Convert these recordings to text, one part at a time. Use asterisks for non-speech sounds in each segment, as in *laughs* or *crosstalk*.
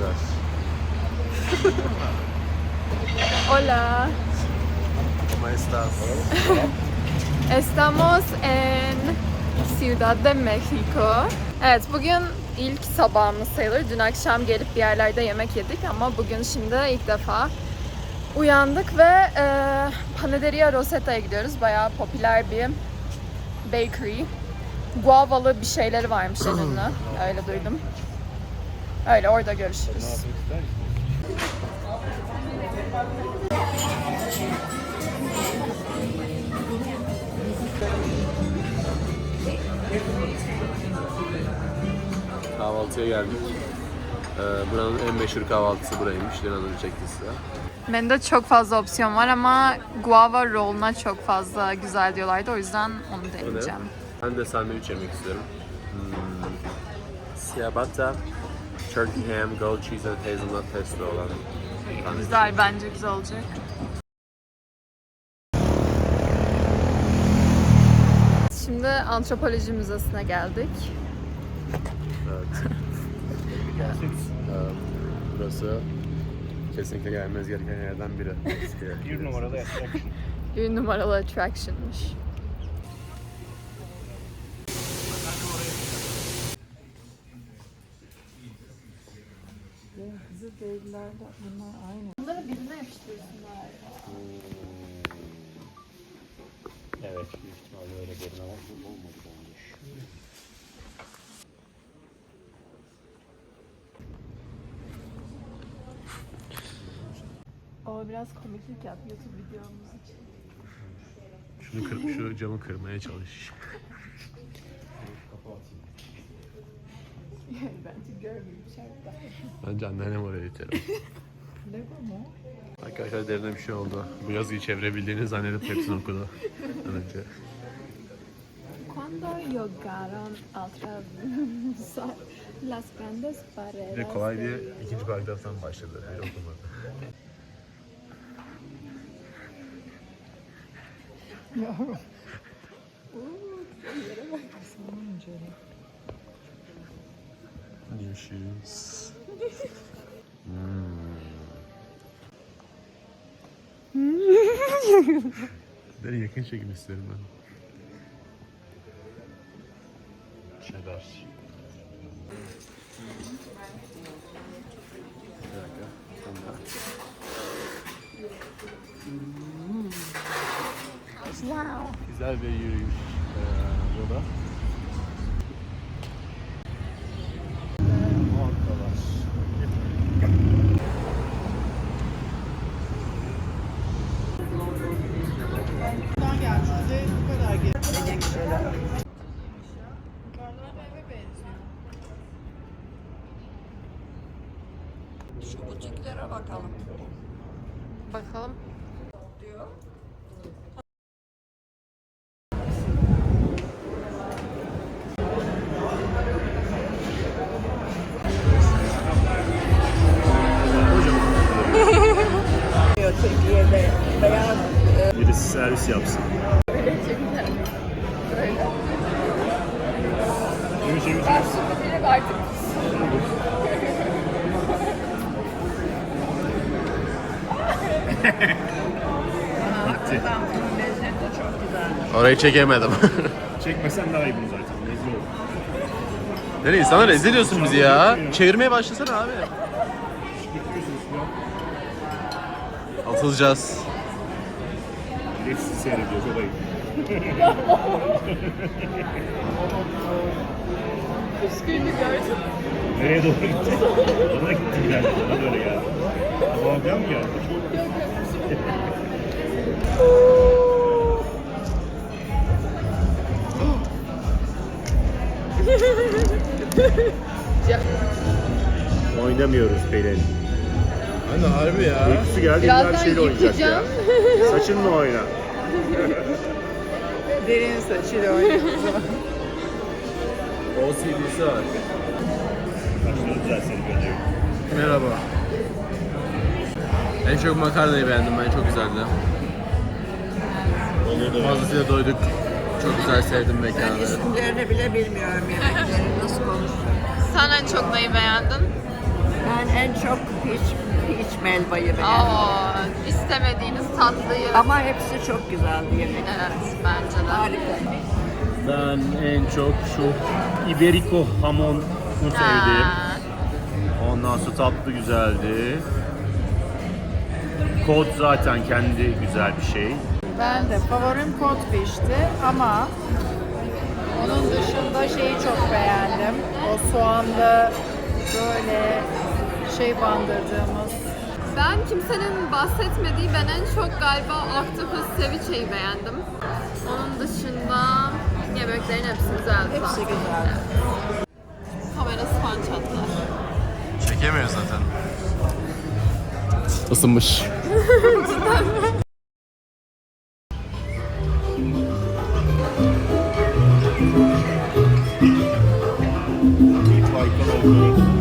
arkadaşlar. Hola. ¿Cómo estás? Estamos en Ciudad de Mexico. Evet bugün ilk sabahımız sayılır. Dün akşam gelip bir yerlerde yemek yedik ama bugün şimdi ilk defa uyandık ve e, Panaderia Roseta'ya gidiyoruz. Bayağı popüler bir bakery. Guavalı bir şeyleri varmış *clears throat* en ünlü. Öyle duydum. Öyle orada görüşürüz. Kahvaltıya geldik. Ee, buranın en meşhur kahvaltısı buraymış. Önce çekti size. Menüde çok fazla opsiyon var ama guava roll'una çok fazla güzel diyorlardı. O yüzden onu deneyeceğim. Ben de sandviç yemek istiyorum. Hmm. Ciabatta, turkey ham, goat cheese and hazelnut pesto olan. Güzel bence güzel olacak. Şimdi antropoloji müzesine geldik. Evet. Ee, Burası kesinlikle gelmeniz gereken yerden biri. Bir numaralı attraction. Bir numaralı attraction'mış. Bunları birbirine yapıştırıyorsunlar. Evet, büyük ihtimalle öyle görünüyor ama bu olmadı olmuş. O biraz komiklik yap YouTube videomuz için. Şunu kır, şu camı kırmaya çalış. *laughs* Bence görmeyeyim şartta. Bence anneannem oraya iterim. *laughs* Lego mu? Arkadaşlar derine bir şey oldu. Bu yazıyı çevirebildiğini zannedip hepsini okudu. *laughs* Önce. Cuando llegaron al atravesar *laughs* las grandes paredes Bir de kolay diye ikinci paragraftan başladı. Bir okumadı. New shoes. Hmm. Yakın çekim isterim ben. Cheddar. Bir dakika. Sonra. Wow. Güzel bir yürüyüş ee, bu da. Bakalım. Türkiye'de beyaz Birisi servis yapsın. Kimi çevirsin? Biri artık adam bunun lezzeti çok güzel. Orayı çekemedim. *laughs* Çekmesen daha iyi bunu zaten. Rezil olur. Nereye? Sana rezil ediyorsun bizi ya. Çevirmeye başlasana abi. Ya. Atılacağız. Hepsi seyrediyor. O da *laughs* iyi. püskürdü gördüm. Nereye doğru gitti? Bana gitti geldi. Bana öyle geldi. Ama ben mi geldi? *laughs* Oynamıyoruz Pelin. Anne harbi ya. Uykusu geldi Birazdan bir şeyle oynayacak ya. yıkayacağım. Saçınla oyna. *laughs* Derin saçıyla oynuyor. *laughs* Var. Güzel seni görüyorum. Merhaba. En çok makarnayı beğendim ben. Çok güzeldi. Fazlasıyla doyduk. Çok güzel sevdim Ben mekanı. isimlerini bile bilmiyorum yemeklerin nasıl konuşuyor. Sen en çok neyi beğendin? Ben en çok peach, peach melvayı beğendim. Aa, istemediğiniz tatlıyı. Ama hepsi çok güzeldi yemek. Evet bence de. Harika. Ben en çok şu Iberico hamonu sevdim. Ondan sonra tatlı güzeldi. Kod zaten kendi güzel bir şey. Ben de favorim Codfish'ti ama onun dışında şeyi çok beğendim. O soğanlı böyle şey bandırdığımız Ben kimsenin bahsetmediği ben en çok galiba Octopus Ceviche'yi beğendim. Onun dışında yemeklerin hepsi güzeldi. hepsi zaten. güzel. Kamerası falan çatlar. Çekemiyor zaten. Isınmış. *laughs* Baykal oldu.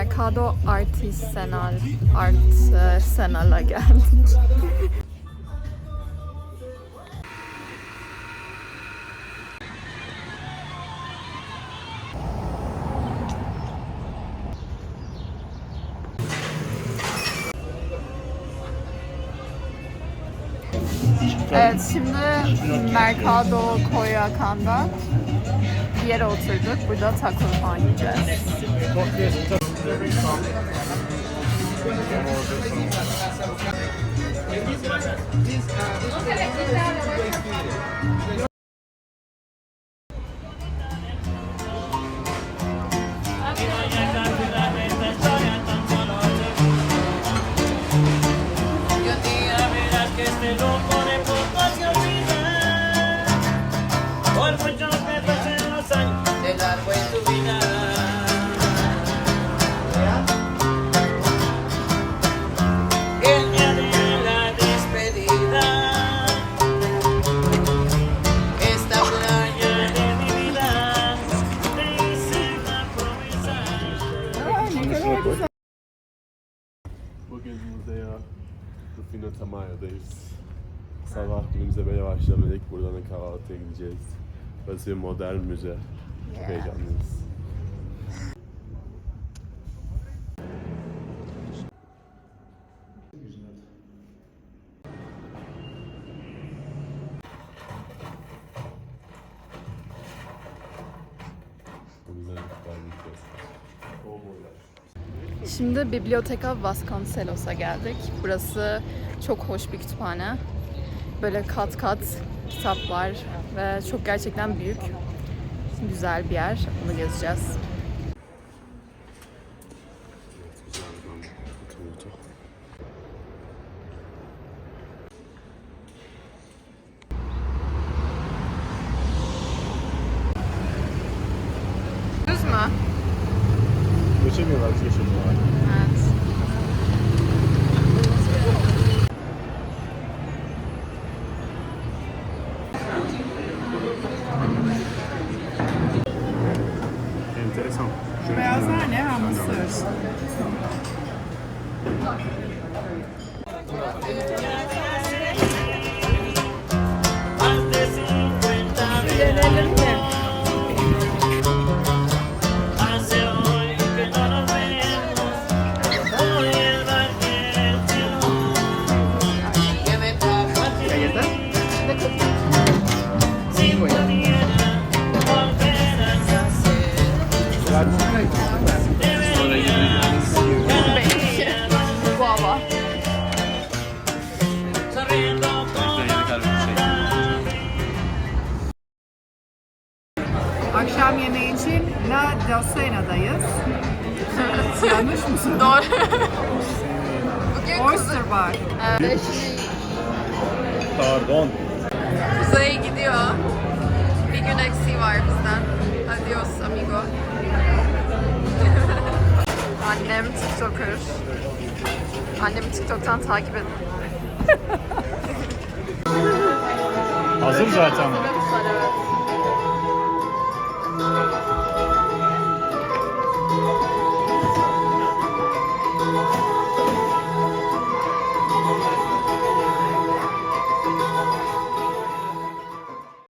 Mercado Artisanal Artisanal'a geldik. Evet, şimdi Mercado Coyoacan'da bir yere oturduk. Burada taco falan yiyeceğiz. Rufino Tamaya'dayız. Sabah günümüze böyle başlamadık. Buradan da kahvaltıya gideceğiz. Burası bir modern müze. Çok heyecanlıyız. Şimdi Biblioteca Vasconcelos'a geldik. Burası çok hoş bir kütüphane. Böyle kat kat kitaplar ve çok gerçekten büyük. Güzel bir yer. Onu gezeceğiz. Düz mü? Geçemiyorlar, geçemiyorlar. Evet. Enteresan. Beyazlar ne? Ha, mısır. Docena'dayız. Yanlış mı söyledim? *laughs* Doğru. Bugün Oyster Bar. Evet. Pardon. Kuzey'e gidiyor. Bir gün eksiği var bizden. Adios amigo. *laughs* Annem TikToker. Annemi TikTok'tan takip edin. Hazır zaten.